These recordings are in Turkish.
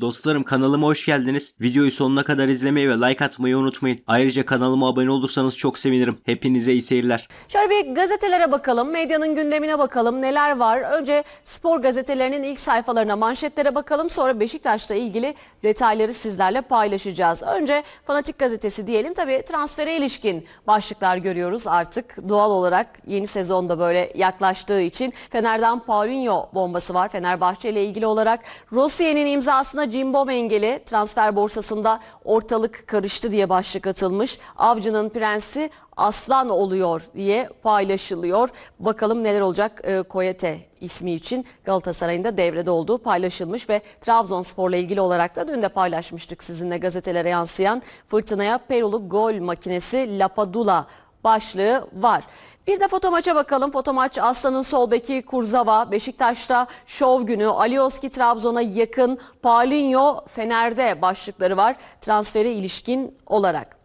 Dostlarım kanalıma hoş geldiniz. Videoyu sonuna kadar izlemeyi ve like atmayı unutmayın. Ayrıca kanalıma abone olursanız çok sevinirim. Hepinize iyi seyirler. Şöyle bir gazetelere bakalım, medyanın gündemine bakalım neler var. Önce spor gazetelerinin ilk sayfalarına, manşetlere bakalım. Sonra Beşiktaş'la ilgili detayları sizlerle paylaşacağız. Önce Fanatik Gazetesi diyelim. Tabii transfere ilişkin başlıklar görüyoruz artık. Doğal olarak yeni sezonda böyle yaklaştığı için Fener'den Paulinho bombası var. Fenerbahçe ile ilgili olarak Rossi'nin imzasına Jimbo Mengeli transfer borsasında ortalık karıştı diye başlık atılmış. Avcı'nın prensi aslan oluyor diye paylaşılıyor. Bakalım neler olacak e, Koyete ismi için Galatasaray'ın da devrede olduğu paylaşılmış ve Trabzonspor'la ilgili olarak da dün de paylaşmıştık sizinle gazetelere yansıyan fırtınaya Perulu gol makinesi Lapadula başlığı var. Bir de foto maça bakalım. Foto maç Aslan'ın sol beki Kurzava, Beşiktaş'ta şov günü, Alioski Trabzon'a yakın, Paulinho Fener'de başlıkları var transfere ilişkin olarak.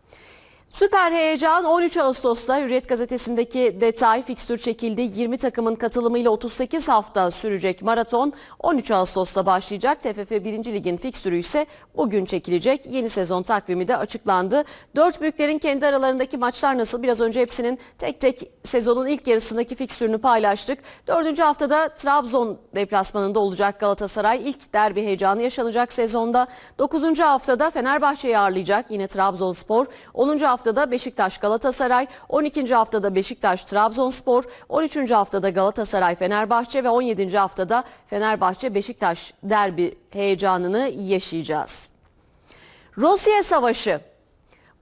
Süper heyecan 13 Ağustos'ta Hürriyet gazetesindeki detay fikstür çekildi. 20 takımın katılımıyla 38 hafta sürecek maraton 13 Ağustos'ta başlayacak. TFF 1. Lig'in fikstürü ise bugün çekilecek. Yeni sezon takvimi de açıklandı. Dört büyüklerin kendi aralarındaki maçlar nasıl? Biraz önce hepsinin tek tek sezonun ilk yarısındaki fikstürünü paylaştık. Dördüncü haftada Trabzon deplasmanında olacak Galatasaray. İlk derbi heyecanı yaşanacak sezonda. Dokuzuncu haftada Fenerbahçe'yi ağırlayacak yine Trabzonspor. 10. haftada Beşiktaş Galatasaray. 12. haftada Beşiktaş Trabzonspor. 13. haftada Galatasaray Fenerbahçe ve 17. haftada Fenerbahçe Beşiktaş derbi heyecanını yaşayacağız. Rusya Savaşı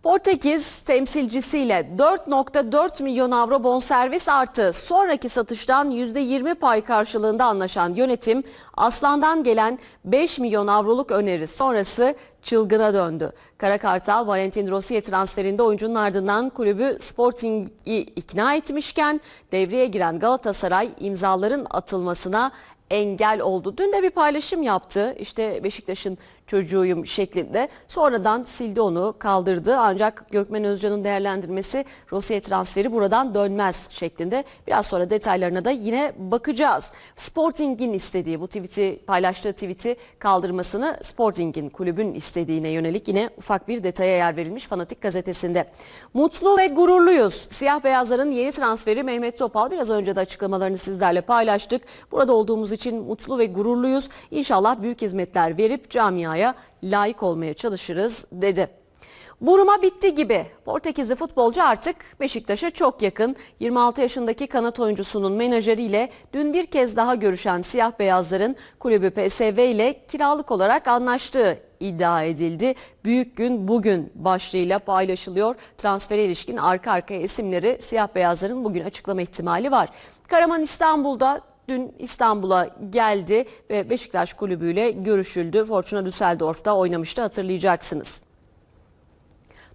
Portekiz temsilcisiyle 4.4 milyon avro bonservis artı sonraki satıştan %20 pay karşılığında anlaşan yönetim Aslan'dan gelen 5 milyon avroluk öneri sonrası çılgına döndü. Kara Kartal Valentin Rossi transferinde oyuncunun ardından kulübü Sporting'i ikna etmişken devreye giren Galatasaray imzaların atılmasına engel oldu. Dün de bir paylaşım yaptı. İşte Beşiktaş'ın çocuğuyum şeklinde. Sonradan sildi onu, kaldırdı. Ancak Gökmen Özcan'ın değerlendirmesi Rossi'ye transferi buradan dönmez şeklinde. Biraz sonra detaylarına da yine bakacağız. Sporting'in istediği bu tweet'i paylaştığı tweet'i kaldırmasını Sporting'in kulübün istediğine yönelik yine ufak bir detaya yer verilmiş Fanatik gazetesinde. Mutlu ve gururluyuz. Siyah beyazların yeni transferi Mehmet Topal biraz önce de açıklamalarını sizlerle paylaştık. Burada olduğumuz için mutlu ve gururluyuz. İnşallah büyük hizmetler verip camiaya layık olmaya çalışırız dedi. Buruma bitti gibi. Portekizli futbolcu artık Beşiktaş'a çok yakın. 26 yaşındaki kanat oyuncusunun menajeriyle dün bir kez daha görüşen siyah beyazların kulübü PSV ile kiralık olarak anlaştığı iddia edildi. Büyük gün bugün başlığıyla paylaşılıyor. Transfere ilişkin arka arkaya isimleri siyah beyazların bugün açıklama ihtimali var. Karaman İstanbul'da dün İstanbul'a geldi ve Beşiktaş kulübüyle görüşüldü. Fortuna Düsseldorf'ta oynamıştı hatırlayacaksınız.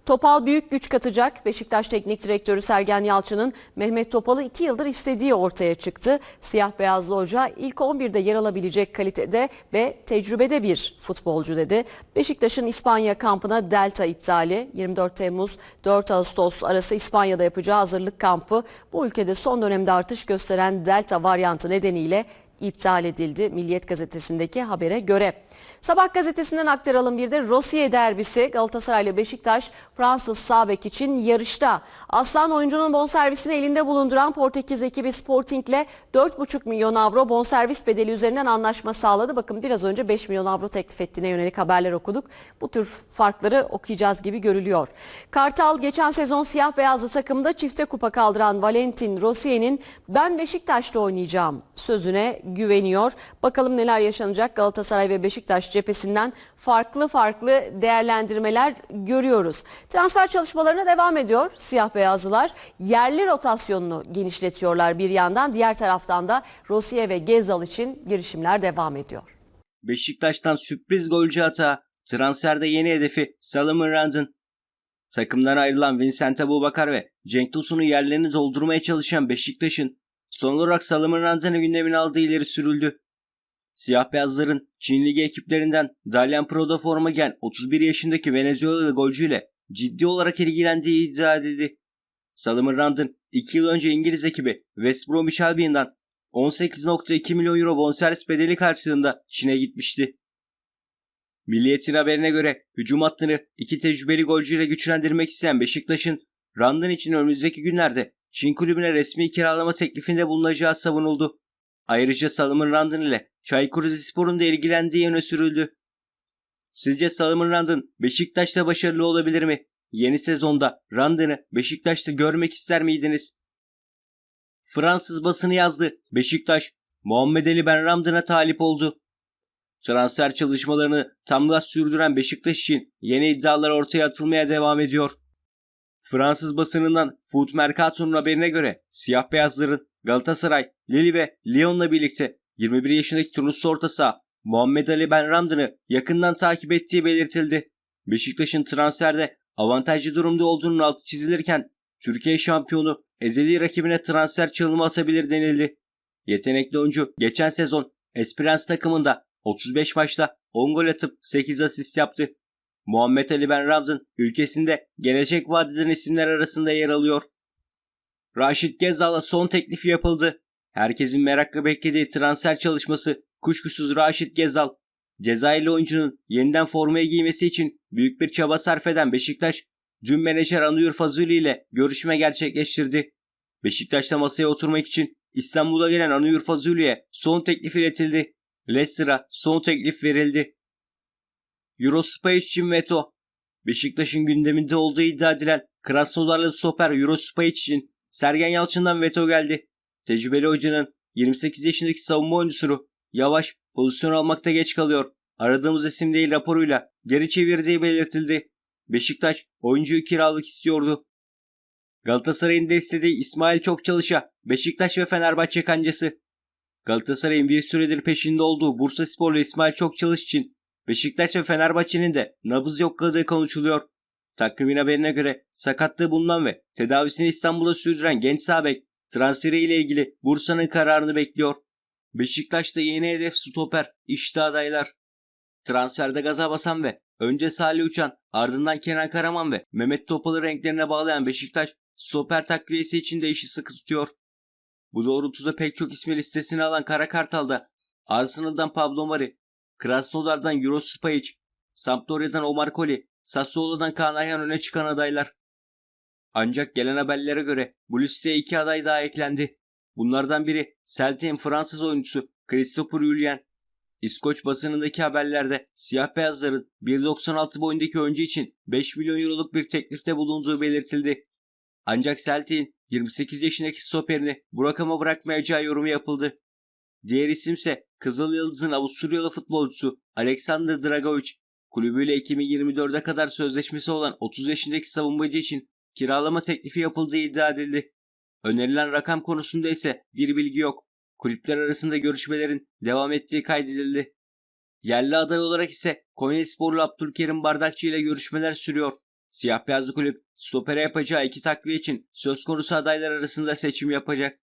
Topal büyük güç katacak. Beşiktaş Teknik Direktörü Sergen Yalçın'ın Mehmet Topal'ı iki yıldır istediği ortaya çıktı. Siyah beyazlı hoca ilk 11'de yer alabilecek kalitede ve tecrübede bir futbolcu dedi. Beşiktaş'ın İspanya kampına Delta iptali 24 Temmuz 4 Ağustos arası İspanya'da yapacağı hazırlık kampı bu ülkede son dönemde artış gösteren Delta varyantı nedeniyle iptal edildi Milliyet gazetesindeki habere göre. Sabah gazetesinden aktaralım bir de Rossiye derbisi Galatasaray ile Beşiktaş Fransız Sabek için yarışta. Aslan oyuncunun bonservisini elinde bulunduran Portekiz ekibi Sporting ile 4,5 milyon avro bonservis bedeli üzerinden anlaşma sağladı. Bakın biraz önce 5 milyon avro teklif ettiğine yönelik haberler okuduk. Bu tür farkları okuyacağız gibi görülüyor. Kartal geçen sezon siyah beyazlı takımda çifte kupa kaldıran Valentin Rossier'in ben Beşiktaş'ta oynayacağım sözüne güveniyor. Bakalım neler yaşanacak Galatasaray ve Beşiktaş cephesinden farklı farklı değerlendirmeler görüyoruz. Transfer çalışmalarına devam ediyor siyah beyazlılar. Yerli rotasyonunu genişletiyorlar bir yandan. Diğer taraftan da Rossier ve Gezal için girişimler devam ediyor. Beşiktaş'tan sürpriz golcü hata. Transferde yeni hedefi Salomon Randon. Takımdan ayrılan Vincent Abubakar ve Cenk Tosun'un yerlerini doldurmaya çalışan Beşiktaş'ın son olarak Salomon Randon'ı gündemine aldığı ileri sürüldü. Siyah beyazların Çin Ligi ekiplerinden Dalyan Pro'da forma giyen 31 yaşındaki Venezuelalı golcüyle ciddi olarak ilgilendiği iddia edildi. Salomon Randon 2 yıl önce İngiliz ekibi West Bromwich Albion'dan 18.2 milyon euro bonservis bedeli karşılığında Çin'e gitmişti. Milliyetin haberine göre hücum hattını iki tecrübeli golcüyle güçlendirmek isteyen Beşiktaş'ın Randon için önümüzdeki günlerde Çin kulübüne resmi kiralama teklifinde bulunacağı savunuldu. Ayrıca Salomon Randon ile Çaykur Rizespor'un da ilgilendiği öne sürüldü. Sizce Salomon Randon Beşiktaş'ta başarılı olabilir mi? Yeni sezonda Randon'ı Beşiktaş'ta görmek ister miydiniz? Fransız basını yazdı. Beşiktaş, Muhammed Ali Ben Randon'a talip oldu. Transfer çalışmalarını tam gaz sürdüren Beşiktaş için yeni iddialar ortaya atılmaya devam ediyor. Fransız basınından Foot Mercato'nun haberine göre siyah beyazların Galatasaray, Lille ve Lyon'la birlikte 21 yaşındaki turnuslu orta saha Muhammed Ali Ben Ramdan'ı yakından takip ettiği belirtildi. Beşiktaş'ın transferde avantajlı durumda olduğunun altı çizilirken Türkiye şampiyonu ezeli rakibine transfer çalımı atabilir denildi. Yetenekli oyuncu geçen sezon Esperance takımında 35 maçta 10 gol atıp 8 asist yaptı. Muhammed Ali Ben Ramzan ülkesinde gelecek vaat eden isimler arasında yer alıyor. Raşit Gezal'a son teklifi yapıldı. Herkesin merakla beklediği transfer çalışması kuşkusuz Raşit Gezal. Cezayirli oyuncunun yeniden formaya giymesi için büyük bir çaba sarf eden Beşiktaş, dün menajer Anuyur Fazuli ile görüşme gerçekleştirdi. Beşiktaş'ta masaya oturmak için İstanbul'a gelen Anuyur Fazuli'ye son teklif iletildi. Leicester'a son teklif verildi. Eurospace için veto. Beşiktaş'ın gündeminde olduğu iddia edilen Krasnodarlı stoper Eurospace için Sergen Yalçın'dan veto geldi. Tecrübeli hocanın 28 yaşındaki savunma oyuncusu yavaş pozisyon almakta geç kalıyor. Aradığımız isim değil raporuyla geri çevirdiği belirtildi. Beşiktaş oyuncuyu kiralık istiyordu. Galatasaray'ın da istediği İsmail Çokçalış'a Beşiktaş ve Fenerbahçe kancası. Galatasaray'ın bir süredir peşinde olduğu Bursa Sporlu İsmail Çokçalış için Beşiktaş ve Fenerbahçe'nin de nabız yokladığı konuşuluyor. Takvimin haberine göre sakatlığı bulunan ve tedavisini İstanbul'a sürdüren genç sabek transferi ile ilgili Bursa'nın kararını bekliyor. Beşiktaş'ta yeni hedef stoper işte adaylar. Transferde gaza basan ve önce Salih Uçan ardından Kenan Karaman ve Mehmet Topal'ı renklerine bağlayan Beşiktaş stoper takviyesi için de işi sıkı tutuyor. Bu doğrultuda pek çok ismi listesine alan Kara Kartal'da Arsenal'dan Pablo Mari, Krasnodar'dan Euro Spajic, Sampdoria'dan Omar Koli, Sassuolo'dan Kaan öne çıkan adaylar. Ancak gelen haberlere göre bu listeye iki aday daha eklendi. Bunlardan biri Celtic'in Fransız oyuncusu Christopher Julien. İskoç basınındaki haberlerde siyah beyazların 1.96 boyundaki oyuncu için 5 milyon euroluk bir teklifte bulunduğu belirtildi. Ancak Celtic'in 28 yaşındaki stoperini bu rakama bırakmayacağı yorumu yapıldı. Diğer isimse Kızıl Yıldız'ın Avusturyalı futbolcusu Alexander Dragovic. Kulübüyle 2024'e kadar sözleşmesi olan 30 yaşındaki savunmacı için kiralama teklifi yapıldığı iddia edildi. Önerilen rakam konusunda ise bir bilgi yok. Kulüpler arasında görüşmelerin devam ettiği kaydedildi. Yerli aday olarak ise Konyasporlu Abdülkerim Bardakçı ile görüşmeler sürüyor. Siyah beyazlı kulüp stopere yapacağı iki takviye için söz konusu adaylar arasında seçim yapacak.